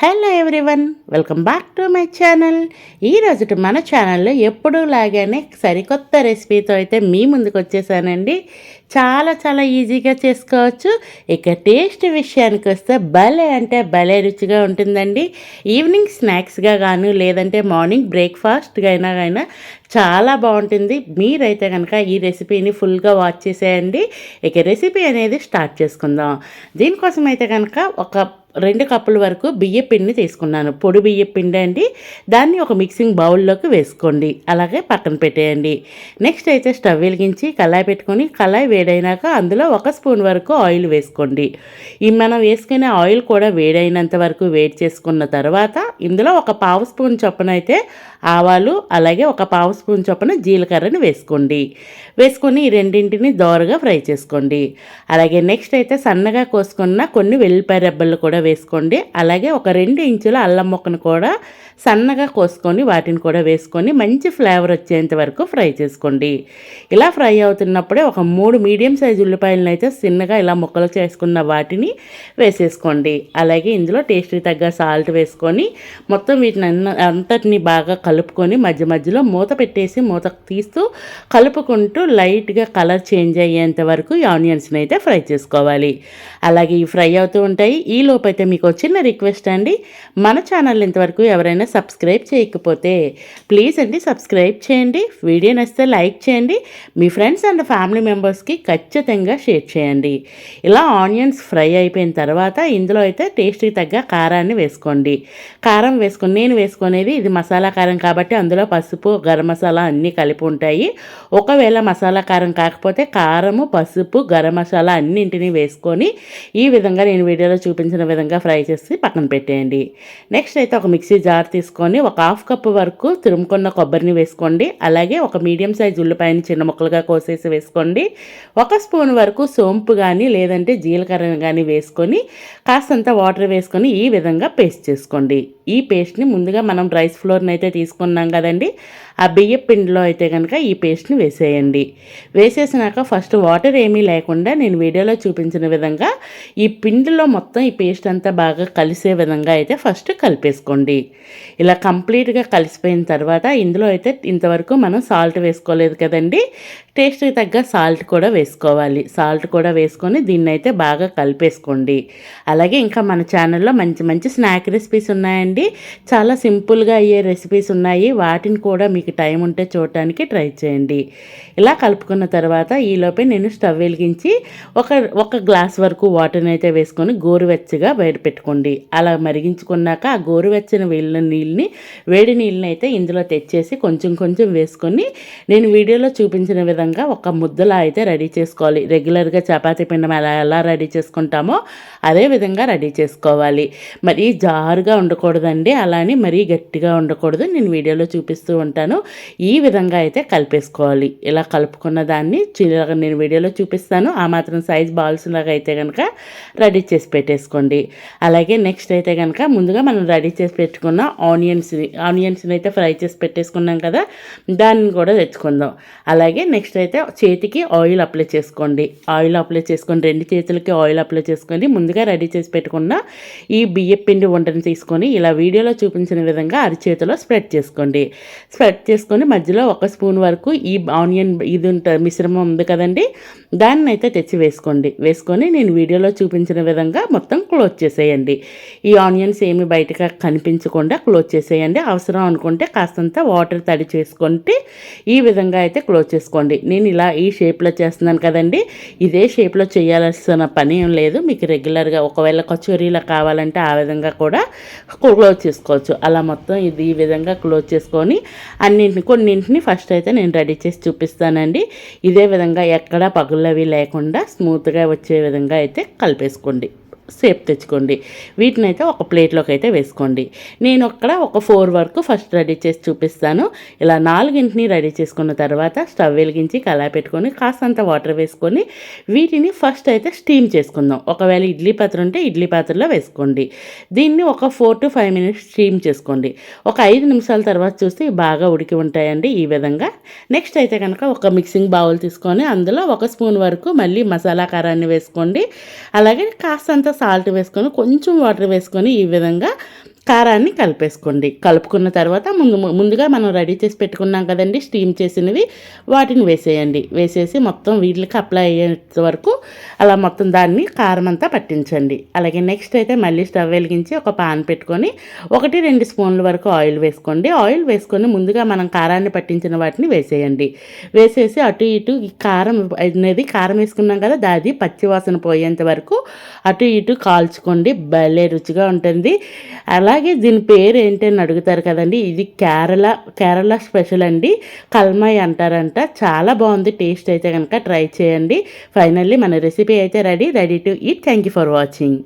Hello everyone welcome back to my channel. ఈ మన ఛానల్లో ఎప్పుడూ లాగానే సరికొత్త రెసిపీతో అయితే మీ ముందుకు వచ్చేసానండి. చాలా చాలా ఈజీగా చేసుకోవచ్చు. ఇక టేస్ట్ విషయానికి వస్తే భలే అంటే భలే రుచిగా ఉంటుందండి. ఈవినింగ్ స్నాక్స్గా గాను లేదంటే మార్నింగ్ బ్రేక్ఫాస్ట్గా అయినా కానీ చాలా బాగుంటుంది. మీరైతే కనుక ఈ రెసిపీని ఫుల్గా వాచ్ చేసేయండి. ఇక రెసిపీ అనేది స్టార్ట్ చేసుకుందాం. దీనికోసం అయితే కనుక ఒక రెండు కప్పుల వరకు బియ్య పిండిని తీసుకున్నాను. పొడి బియ్య పిండి అండి. దాన్ని ఒక మిక్సింగ్ బౌల్లోకి వేసుకోండి. అలాగే పక్కన పెట్టేయండి. నెక్స్ట్ అయితే స్టవ్ వెలిగించి కళాయి పెట్టుకొని కళాయి వేడైనాక అందులో ఒక స్పూన్ వరకు ఆయిల్ వేసుకోండి. ఈ మనం వేసుకునే ఆయిల్ కూడా వేడైనంత వరకు వేడి చేసుకున్న తర్వాత ఇందులో ఒక పావు స్పూన్ చొప్పున అయితే ఆవాలు అలాగే ఒక పావు స్పూన్ చొప్పున జీలకర్రని వేసుకోండి. వేసుకొని ఈ రెండింటిని దోరగా ఫ్రై చేసుకోండి. అలాగే నెక్స్ట్ అయితే సన్నగా కోసుకున్న కొన్ని వెల్లిపాయ రెబ్బలు కూడా వేసుకోండి. అలాగే ఒక రెండు ఇంచుల అల్లం ముక్కను కూడా సన్నగా కోసుకొని వాటిని కూడా వేసుకొని మంచి ఫ్లేవర్ వచ్చేంత వరకు ఫ్రై చేసుకోండి. ఇలా ఫ్రై అవుతున్నప్పుడే ఒక మూడు మీడియం సైజు ఉల్లిపాయలను అయితే చిన్నగా ఇలా ముక్కలు చేసుకున్న వాటిని వేసేసుకోండి. అలాగే ఇందులో టేస్ట్కి తగ్గ సాల్ట్ వేసుకొని మొత్తం వీటిని అంతటిని బాగా కలుపుకొని మధ్య మధ్యలో మూత పెట్టేసి మూత తీస్తూ కలుపుకుంటూ లైట్గా కలర్ చేంజ్ అయ్యేంత వరకు ఈ ఆనియన్స్ని అయితే ఫ్రై చేసుకోవాలి. అలాగే ఈ ఫ్రై అవుతూ ఉంటాయి. ఈ లోపు అయితే మీకు చిన్న రిక్వెస్ట్ అండి. మన ఛానల్ ఇంతవరకు ఎవరైనా సబ్స్క్రైబ్ చేయకపోతే ప్లీజ్ అండి సబ్స్క్రైబ్ చేయండి. వీడియో నచ్చితే లైక్ చేయండి. మీ ఫ్రెండ్స్ అండ్ ఫ్యామిలీ మెంబర్స్కి ఖచ్చితంగా షేర్ చేయండి. ఇలా ఆనియన్స్ ఫ్రై అయిపోయిన తర్వాత ఇందులో అయితే టేస్ట్కి తగ్గ కారాన్ని వేసుకోండి. కారం వేసుకొని నేను వేసుకునేది ఇది మసాలా కారం కాబట్టి అందులో పసుపు గరం మసాలా అన్నీ కలిపి ఉంటాయి. ఒకవేళ మసాలా కారం కాకపోతే కారము పసుపు గరం మసాలా అన్నింటినీ వేసుకొని ఈ విధంగా నేను వీడియోలో చూపించిన విధంగా ఫ్రై చేసి పక్కన పెట్టేయండి. నెక్స్ట్ అయితే ఒక మిక్సీ జార్ తీసుకొని ఒక హాఫ్ కప్ వరకు తురుముకున్న కొబ్బరిని వేసుకోండి. అలాగే ఒక మీడియం సైజ్ ఉల్లిపాయని చిన్న ముక్కలుగా కోసేసి వేసుకోండి. ఒక స్పూన్ వరకు సోంపు కానీ లేదంటే జీలకర్ర కానీ వేసుకొని కాస్తంత వాటర్ వేసుకొని ఈ విధంగా పేస్ట్ చేసుకోండి. ఈ పేస్ట్ని ముందుగా మనం రైస్ ఫ్లోర్ని అయితే తీసుకున్నాం కదండి. ఆ బియ్య పిండిలో అయితే కనుక ఈ పేస్ట్ని వేసేయండి. వేసేసినాక ఫస్ట్ వాటర్ ఏమీ లేకుండా నేను వీడియోలో చూపించిన విధంగా ఈ పిండిలో మొత్తం ఈ పేస్ట్ అంతా బాగా కలిసే విధంగా అయితే ఫస్ట్ కలిపేసుకోండి. ఇలా కంప్లీట్గా కలిసిపోయిన తర్వాత ఇందులో అయితే ఇంతవరకు మనం సాల్ట్ వేసుకోలేదు కదండి. టేస్ట్కి తగ్గ సాల్ట్ కూడా వేసుకోవాలి. సాల్ట్ కూడా వేసుకొని దీన్ని అయితే బాగా కలిపేసుకోండి. అలాగే ఇంకా మన ఛానల్లో మంచి మంచి స్నాక్ రెసిపీస్ ఉన్నాయండి. చాలా సింపుల్గా అయ్యే రెసిపీస్ ఉన్నాయి. వాటిని కూడా మీకు టైం ఉంటే చూడటానికి ట్రై చేయండి. ఇలా కలుపుకున్న తర్వాత ఈలోపే నేను స్టవ్ వెలిగించి ఒక ఒక గ్లాస్ వరకు వాటర్ని అయితే వేసుకొని గోరువెచ్చగా బయట పెట్టుకోండి. అలా మరిగించుకున్నాక ఆ గోరువెచ్చని వీళ్ళ నీళ్ళని వేడి నీళ్ళని అయితే ఇందులో తెచ్చేసి కొంచెం కొంచెం వేసుకొని నేను వీడియోలో చూపించిన విధంగా ఒక ముద్దలా అయితే రెడీ చేసుకోవాలి. రెగ్యులర్గా చపాతీ పిండం ఎలా ఎలా రెడీ చేసుకుంటామో అదే విధంగా రెడీ చేసుకోవాలి. మరీ జారుగా ఉండకూడదండి. అలానే మరీ గట్టిగా ఉండకూడదు. నేను నేను వీడియోలో చూపిస్తూ ఉంటాను. ఈ విధంగా అయితే కలిపేసుకోవాలి. ఇలా కలుపుకున్న దాన్ని చిన్నగా నేను వీడియోలో చూపిస్తాను. ఆ మాత్రం సైజ్ బాల్స్ లాగా అయితే కనుక రెడీ చేసి పెట్టేసుకోండి. అలాగే నెక్స్ట్ అయితే కనుక ముందుగా మనం రెడీ చేసి పెట్టుకున్న ఆనియన్స్ని ఆనియన్స్ని అయితే ఫ్రై చేసి పెట్టేసుకున్నాం కదా దాన్ని కూడా తెచ్చుకుందాం. అలాగే నెక్స్ట్ అయితే చేతికి ఆయిల్ అప్లై చేసుకోండి. ఆయిల్ అప్లై చేసుకొని రెండు చేతులకి ఆయిల్ అప్లై చేసుకొని ముందుగా రెడీ చేసి పెట్టుకున్న ఈ బియ్య పిండి వంటను తీసుకొని ఇలా వీడియోలో చూపించిన విధంగా అరిచేతిలో స్ప్రెడ్ చేసుకోండి. స్ప్రెడ్ చేసుకొని మధ్యలో ఒక స్పూన్ వరకు ఈ ఆనియన్ ఇది ఉంటుంది మిశ్రమం ఉంది కదండి. దాన్ని అయితే తెచ్చి వేసుకోండి. వేసుకొని నేను వీడియోలో చూపించిన విధంగా మొత్తం క్లోజ్ చేసేయండి. ఈ ఆనియన్స్ ఏమి బయటగా కనిపించకుండా క్లోజ్ చేసేయండి. అవసరం అనుకుంటే కాస్తంత వాటర్ తడి చేసుకుంటే ఈ విధంగా అయితే క్లోజ్ చేసుకోండి. నేను ఇలా ఈ షేప్లో చేస్తున్నాను కదండి. ఇదే షేప్లో చేయాల్సిన పని ఏం లేదు. మీకు రెగ్యులర్గా ఒకవేళ కచోరీలా కావాలంటే ఆ విధంగా కూడా క్లోజ్ చేసుకోవచ్చు. అలా మొత్తం ఇది ఈ విధంగా క్లోజ్ చేసుకొని అన్నింటిని కొన్నింటిని ఫస్ట్ అయితే నేను రెడీ చేసి చూపిస్తానండి. ఇదే విధంగా ఎక్కడా పగులవి లేకుండా స్మూత్గా వచ్చే విధంగా అయితే కలిపేసుకోండి. సేప్ తెచ్చుకోండి. వీటిని అయితే ఒక ప్లేట్లోకి అయితే వేసుకోండి. నేను అక్కడ ఒక ఫోర్ వరకు ఫస్ట్ రెడీ చేసి చూపిస్తాను. ఇలా నాలుగింటిని రెడీ చేసుకున్న తర్వాత స్టవ్ వెలిగించి కళాయి పెట్టుకొని కాస్తంత వాటర్ వేసుకొని వీటిని ఫస్ట్ అయితే స్టీమ్ చేసుకుందాం. ఒకవేళ ఇడ్లీ పాత్ర ఉంటే ఇడ్లీ పాత్రలో వేసుకోండి. దీన్ని ఒక four to five minutes steam చేసుకోండి. ఒక ఐదు నిమిషాల తర్వాత చూస్తే బాగా ఉడికి ఉంటాయండి ఈ విధంగా. నెక్స్ట్ అయితే కనుక ఒక మిక్సింగ్ బౌల్ తీసుకొని అందులో ఒక స్పూన్ వరకు మళ్ళీ మసాలా కారాన్ని వేసుకోండి. అలాగే కాస్తంత సాల్ట్ వేసుకొని కొంచెం వాటర్ వేసుకొని ఈ విధంగా కారాన్ని కలిపేసుకోండి. కలుపుకున్న తర్వాత ముందు ముందుగా మనం రెడీ చేసి పెట్టుకున్నాం కదండి స్టీమ్ చేసినవి వాటిని వేసేయండి. వేసేసి మొత్తం వీటికి అప్లై అయ్యేంత వరకు అలా మొత్తం దాన్ని కారం అంతా పట్టించండి. అలాగే నెక్స్ట్ అయితే మళ్ళీ స్టవ్ వెలిగించి ఒక పాన్ పెట్టుకొని ఒకటి రెండు స్పూన్ల వరకు ఆయిల్ వేసుకోండి. ఆయిల్ వేసుకొని ముందుగా మనం కారాన్ని పట్టించిన వాటిని వేసేయండి. వేసేసి అటు ఇటు కారం అనేది కారం వేసుకున్నాం కదా దాది పచ్చివాసన పోయేంత వరకు అటు ఇటు కాల్చుకోండి. భలే రుచిగా ఉంటుంది. అలా అలాగే దీని పేరు ఏంటి అని అడుగుతారు కదండి. ఇది కేరళ కేరళ స్పెషల్ అండి. కల్మాయ్ అంటారంట. చాలా బాగుంది. టేస్ట్ అయితే కనుక ట్రై చేయండి. ఫైనల్లీ మన రెసిపీ అయితే ready ready to eat. Thank you for watching.